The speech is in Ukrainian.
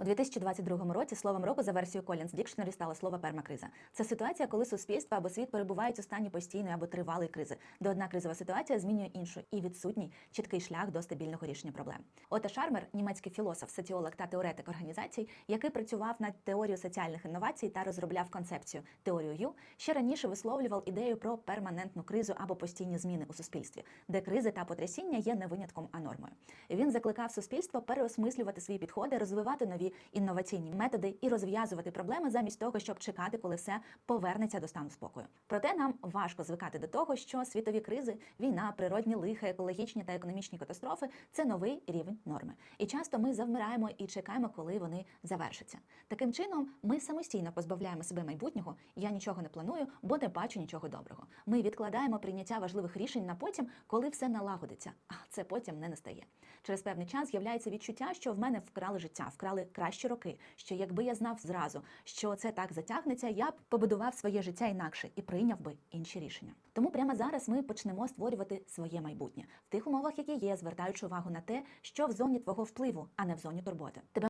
У 2022 році словом року за версією Collins Dictionary стало слово пермакриза. Це ситуація, коли суспільство або світ перебувають у стані постійної або тривалої кризи, де одна кризова ситуація змінює іншу і відсутній чіткий шлях до стабільного рішення проблем. Ота Шармер, німецький філософ, соціолог та теоретик організацій, який працював над теорією соціальних інновацій та розробляв концепцію теорію Ю, ще раніше висловлював ідею про перманентну кризу або постійні зміни у суспільстві, де кризи та потрясіння є не винятком, а нормою. Він закликав суспільство переосмислювати свої підходи, розвивати нові інноваційні методи і розв'язувати проблеми замість того, щоб чекати, коли все повернеться до стану спокою. Проте нам важко звикати до того, що світові кризи, війна, природні лихи, екологічні та економічні катастрофи це новий рівень норми. І часто ми завмираємо і чекаємо, коли вони завершаться. Таким чином, ми самостійно позбавляємо себе майбутнього. Я нічого не планую, бо не бачу нічого доброго. Ми відкладаємо прийняття важливих рішень на потім, коли все налагодиться. А це потім не настає. Через певний час з'являється відчуття, що в мене вкрали життя, вкрали кращі роки. Що якби я знав зразу, що це так затягнеться, я б побудував своє життя інакше і прийняв би інші рішення. Тому прямо зараз ми почнемо створювати своє майбутнє в тих умовах, які є, звертаючи увагу на те, що в зоні твого впливу, а не в зоні турботи. Тебе